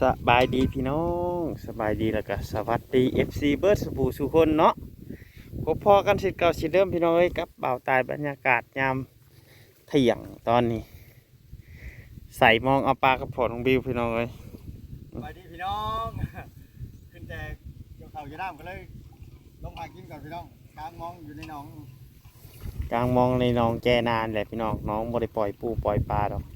สบายดีพี่น้องสบายดีแล้วก็สวัสดี FC เบิร์ดสบู่สุคนเนาะพบพอกันสิเก่าสิเดิมพี่น้องเอ้ยกับบ่าวตายบรรยากาศยามเที่ยงตอนนี้ ใส่มองเอาปลากระพอนของบิวพี่น้องเอ้ยสวัสดีพี่น้องขึ้นแต่เกี่ยวข่าวจะน้ำกันเลยลงมากินก่อนพี่น้องกลางมองอยู่ในหนองกลางมองในหน้องแจนานแหละพี่น้องน้องบ่ได้ปล่อยปูปล่อยปลาดอกแบบ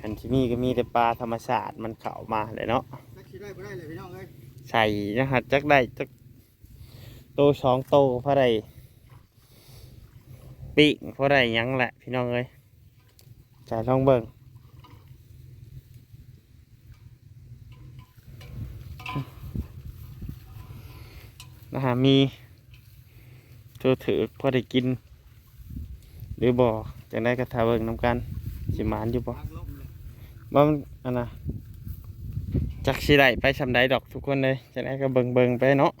คันที่นี่ก็มีแต่ปลาธรรมชาติมันเข้ามาเลยเนาะสักคิดได้บ่ได้เลยพี่น้องเอ้ยใส่นะฮะจักได้จักโตสองโตเพราะไรปีกเพราะไรหยังแหละพี่น้องเอ้ยจ่ายลองเบิ่งนะฮะมีเธอถือพอได้กิน หรือบ่จังได้กระทาเบิ่งน้ำกัน สิมานอยู่บ่บ่มันอันน่ะจักสิได้ไปชำไดดอกทุกคนเลยจังได้ก็เบิ่งเบิงๆไปเนาะ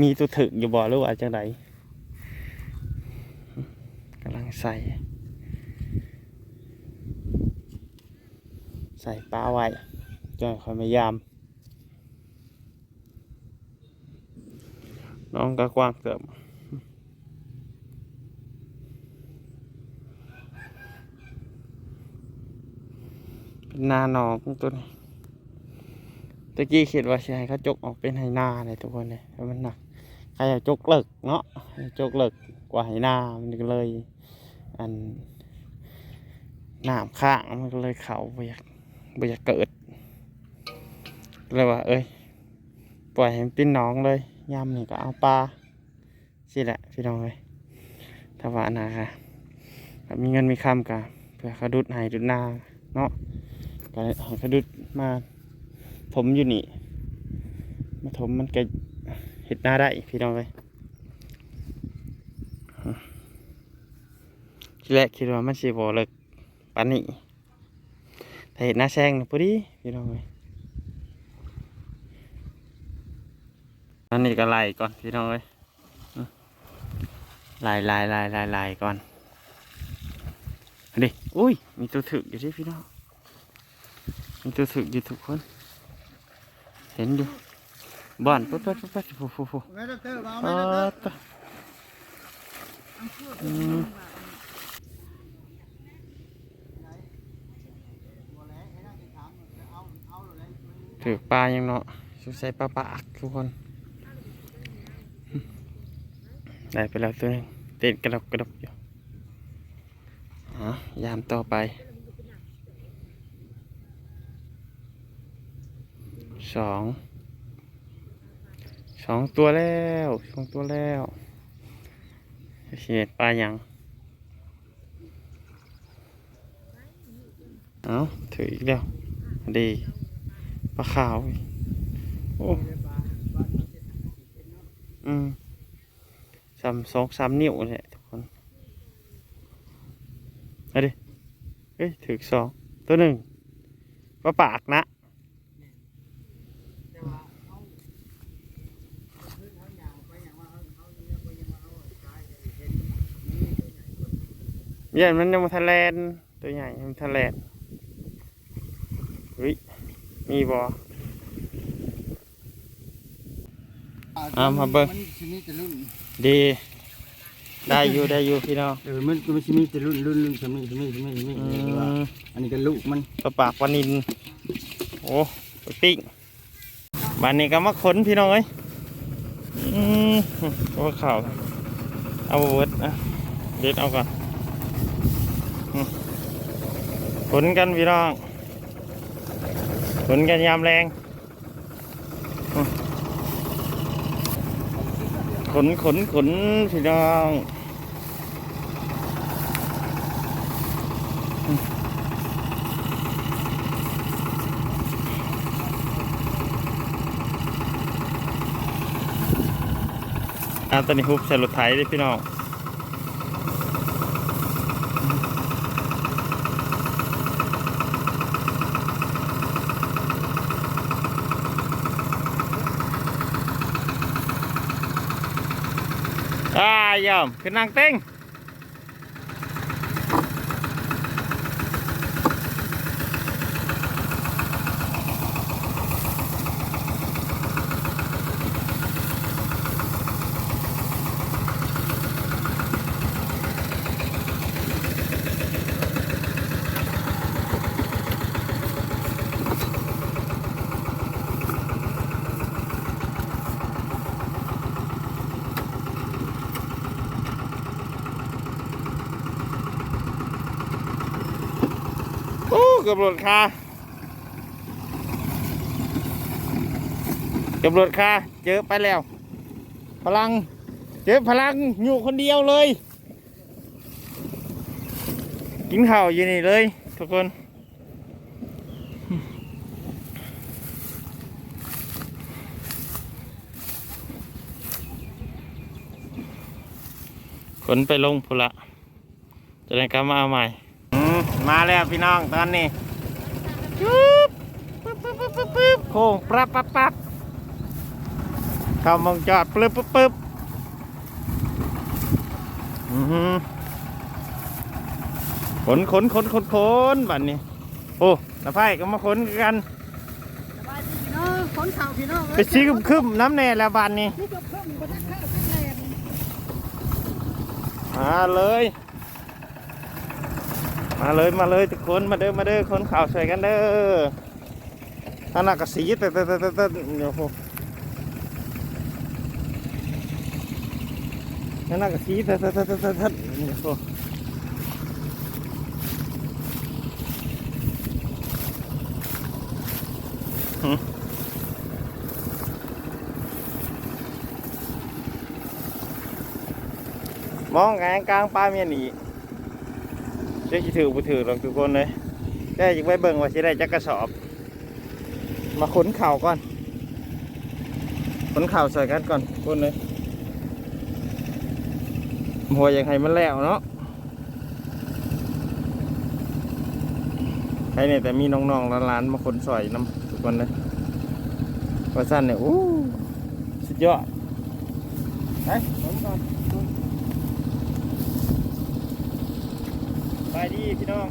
มีตัวถึกอยู่บ่หรือว่าจังไดกำลังใส่ ใส่ปลาไว้จนคอยมายาม น้องก็กว้างเกือบเป็ นาหนองตัวนี้ตะกี้คิดว่าใช่เขาจกออกเป็นไหนาเลยทุกคนเลยมันหนักใครอยากจกเลิกเนาะจกเลิกกว่าไหนามันก็เลย อันน้ำข้างมันก็เลยเขาบ่อยากบ่อยากเกิดเลยว่า เอ้ยปล่อยให้มันเป็นน้องเลยยามนี่ก็เอาปลาสิแหละพี่น้องเลยถ้าว่านาค่ะมีเงินมีคำกะเพื่อเขาดุดให้ดุดนาเนาะ ก็ให้เขาดุดมาถมอยู่นี่ มาถมมันก็เห็ดหน้าได้พี่น้องเลยทีแรกคิดว่ามันสิบ่เลิกปานนี้ถ้าเห็ดหน้าแซงพอดีพี่น้องเลยอันนี้ก็ไล่ก่อนพี่น้องเอ้ยไล่ไล่ไล่ไล่ไล่ก่อนอันนี้อุ้ยมีตัวถึกอยู่ที่พี่น้อง มีตัวถึกอยู่ทุกคน เห็นอยู่บ้านปุ๊บปุ๊บปุ๊บปุ๊บฟูฟูฟูแม่ดอกเตอร์มาตะอืมบ่แล้วให้นั่งกินถามเอาเอาเลยถือปลายังเนาะสุดใส่ปลาปากทุกคน ได้ไปแล้วตัวหนึงเต้นกระดกกระดกอยู่อ๋อยามต่อไป สองสองตัวแล้วสองตัวแล้วเสียปลายังเอาถืออีกแล้วดีปลาขาวอีกโอ้อืมสามสองสามนิ้วเนี่ยทุกคนเอาดิเฮ้ยถือสองตัวหนึ่งปลาปากนะ แต่ว่าเอาพื้นทางยางไปอย่างว่าเอาเอาเนี่ยไปอย่างว่าเอาตายเลยเห็น นี่ตัวใหญ่ใหญ่มันยังมาทะเลนตัวใหญ่มันทะเลนเฮ้ยมีบออ่ามาเบิ่งมันสิมีแต่รุ่นดีได้อยู่ได้อยู่พี่น้องเออมันมันสิมีแต่รุ่นรุ่นรุ่นสมิสมิสมิสมิอืแต่ว่ามอันนี้ก็ลูกมันปลาปากปลานินโอ้ไปปิ้งบ้านนี้ก็มาขนพี่น้องเอ้ยอืมเอาข่าวเอาเวิร์ดอะเด็ดเอาก่อน อืมขนกันพี่น้องขนกันยามแรงขนขนขนพี่น้องอะตอนนี้ฮุบใส่รถไถเลยพี่น้องอ่ายยอมขึ้นนางเต้ง เกือบหลุดคาเกือบหลุดคาเจอไปแล้ว พลัง เจอพลังอยู่คนเดียวเลย กินข้าวอยู่นี่เลย ทุกคนขนไปลงพุละจะได้กลับมาเอาใหม่ มมาแล้วพี่น้องตอนนี้ปึ๊บปึ๊บปึ๊บปึ๊บปึ๊บปึ๊บโค้งปรับปั๊บปั๊บเข้ามองจอดปึ๊บปึ๊บปึ๊บอือหือขนขนขนขนขนบัดนี้ โอ้ตะไคร่ก็มาขนคือกันสบายดีพี่น้องขนข่าวพี่น้องไปชี้คึมๆน้ำแน่แล้วบัดนี้นี่ก็เพิ่มบนข้าวเป็นแรงมาเลย มาเลยมาเลยทุกคนมาเด้อมาเด้อคนข่าวใส่กันเด้อท่านนักกสีแต่แต่แต่แต่แต่เดี๋ยวโหท่านักกสีแต่แต่แต่แต่แต่แต่เดี๋ยวโหหึมองกลางกลางปลาเมียหนี เดี๋ยวสิถือบ่ถือหรอกทุกคนเลยได้จิไปเบิ่งว่าสิได้จักกระสอบ มาขนเข่าก่อนขนเข่าวใส่กันก่อนทุกคนเลยหัวอย่างให้มันแล้วเนาะใครเนี่ยแต่มีน้องๆร้านๆมาขนสอยน้ำทุกคนเลยว่าสั้นเนี่ยอู้สุดยอดไปผมก่อน ไปดีพี่น้อง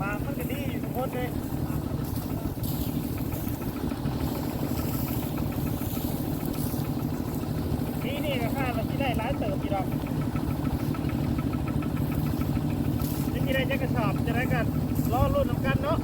มามันก็ดีอยู่ทุกคนเลยนี่นี่ราคาเราที่ได้ ร้านเติมพี่ดอกจะกี่ได้จะกระสอบจะได้กันล้อรุ่นน้ำกันเนาะ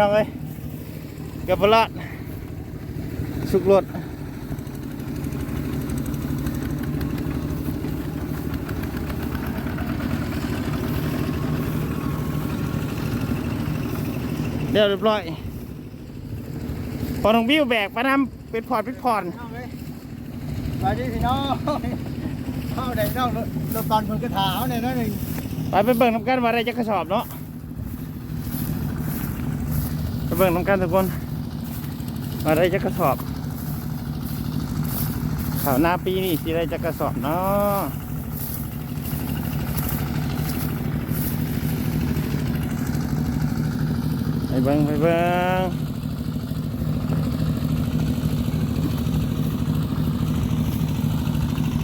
น้องเอ้ยเกือบบลอดสุกรถเดี๋ยวเรียบร้อยพอน้องบิวแบกไปนำเป็นพอร์ตเป็นพอร์ตพี่น้องเลยสวัสดีพี่น้องเข้าได้น้องรถรถตอนเพิ่นก็ถาวเนี่ยนั่นเองไปไปเบิ่งน้ำกันว่าอะไรจะกระสอบเนาะไป เบิ่งน้ำกันทุกคนว่าอะไรจะกระสอบข่าวหน้าปีนี่สิอะไรจะกระสอบเนาะไปเบิ่งไปเบิ่ง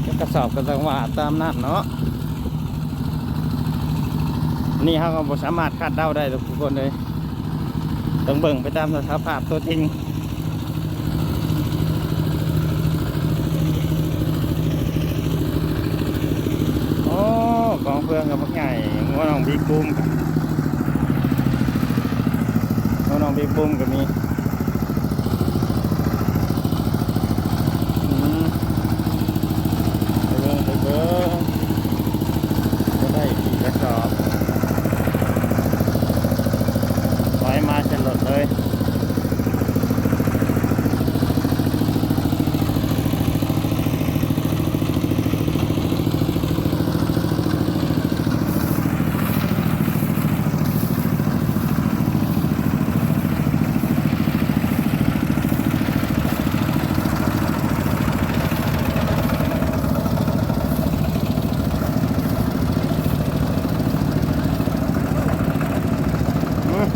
จะกระสอบก็ต้องว่าตามนั้นเนาะนี่เขาก็สามารถคาดเดาได้ทุกคนเลย ต้องเบิ่งไปตามสภาพตัวจริงโอ้กองเพื่อนกับพวกใหญ่งัวน้องบีกุ้มงัวน้องบีกุ้มก็มีอืมไปเบิ่งไปเบิ่งจะได้กี่กระสอบ ถอยมาจะหลดเลย อืม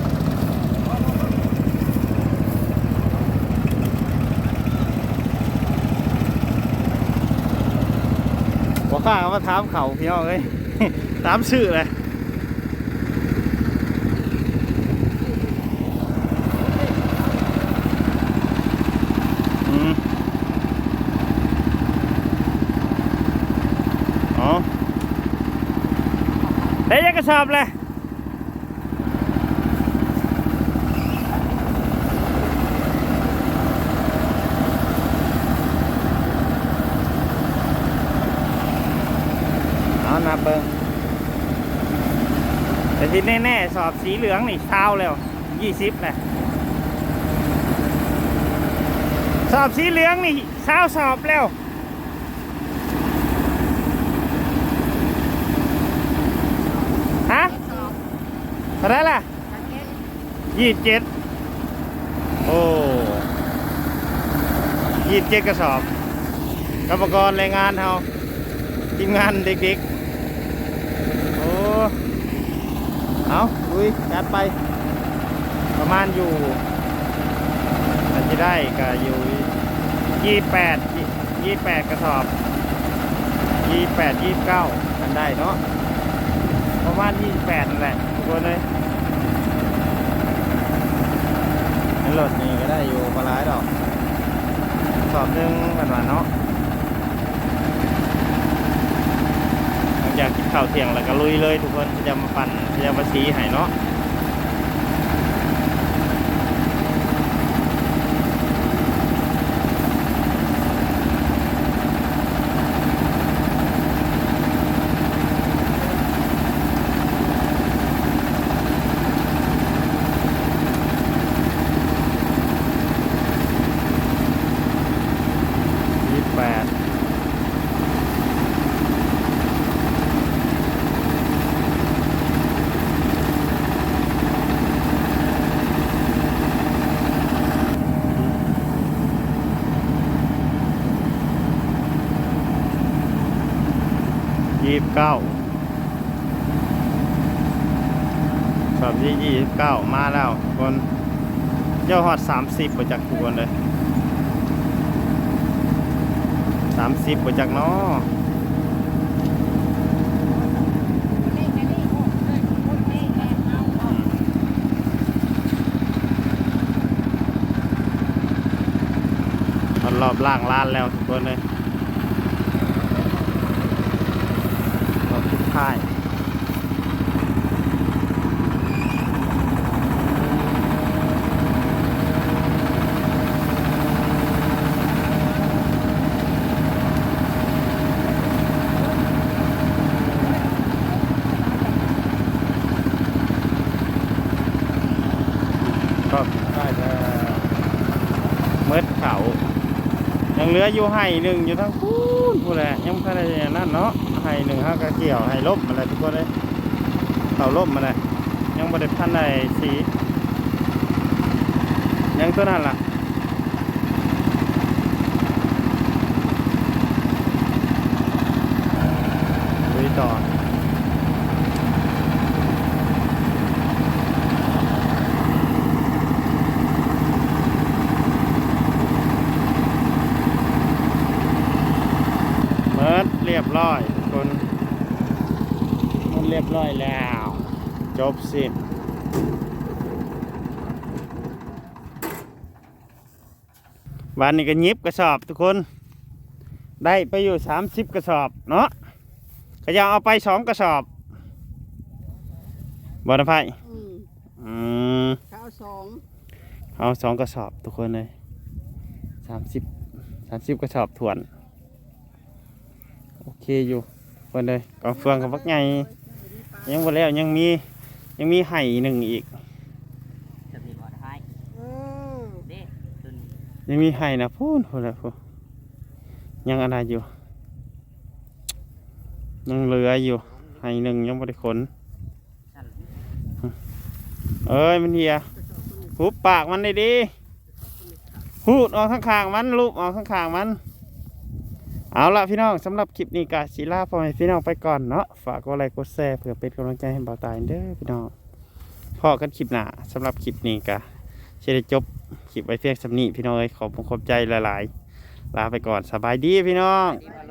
หัวข้า ก็มาถามเขาพี่น้องเอ้ยถามชื่อเลยอ๋อได้ยังกระสอบเลย เอานับเบิ้ง แต่แน่ๆ สอบสีเหลืองนี่เช้าแล้วยี่สิบแหละสอบสีเหลืองนี่เช้าสอบแล้วฮะเท่าไรล่ะยี่สิบเจ็ดโอ้ยี่สิบเจ็ดกระสอบกรรมกรแรงงานเฮาทีมงานเด็กๆ โอ้ เอาลุยจัดไป ประมาณอยู่อาจจะได้ก็อยู่ยี่แปดยี่แปดกระสอบยี่แปดยี่เก้ากันได้เนาะประมาณยี่แปดนั่นแหละทุกคนเลยในรถนี่ก็ได้อยู่ปลายดอก สอบหนึงกันว่าเนาะ อยากกินข้าวเที่ยงแล้วก็ลุยเลย ทุกคนจะมาปั่นจะมาชี้ให้เนาะ ยี่เก้ามาแล้วคนเจ้าหอดสามสิบไปจากทุคนเลยสามสิบไปจากน้อรอบล่างล้านแล้วทุกคนเลย ยังเหลืออยู่ไห่หนึ่งอยู่ทั้งคูนผู้แหละยังไม่ได้นั่นเนาะไห่หนึ่งห้ากระเกี่ยวไห่ล่มอะไรทุกคนเลยเต่าล่มาเลยยังไม่ได้พันใดสียังตัวนั้นล่ะลุยต่อเมิดเรียบร้อยทุกคนมัน เรียบร้อยแล้ว จบสิวันนี้ก็ยิบกระสอบทุกคน ได้ไปอยู่สามสิบกระสอบเนาะก็ยังเอาไปสองกระสอบบอลไฟอืมอืมข้าวสองเอาสองกระสอบทุกคนเลยสามสิบสามสิบกระสอบถ่วน โอเคอยู่คนเลยกองเฟืองกับพักไง ยังบ่แล้วยังมียังมีไห่หนึ่งอีก จะมีบ่ได้เออเด้ตุนยังมีไห่นะพูนพูนละพูนยังอะไรอยู่ยังเหลืออยู่ไห่หนึ่งยังไม่ได้ขนสั่นเอ้ยมันเหียหุบปากมันได้ดีพูดออกข้างๆมันลูบออกข้างๆมัน เอาละพี่น้องสำหรับคลิปนี้กาศิลาพ่อแม่พี่น้องไปก่อนเนาะฝากกดไลค์กดแชร์เพื่อเป็นกำลังใจให้เบาตายเด้อพี่น้องพอกันคลิปหน้าสำหรับคลิปนี้กะเชื่อจบคลิปไว้เพียงสำนี้พี่น้องเอ้ยขอบคุณขอบใจหลาย ๆ ลาไปก่อนสบายดีพี่น้องดีมา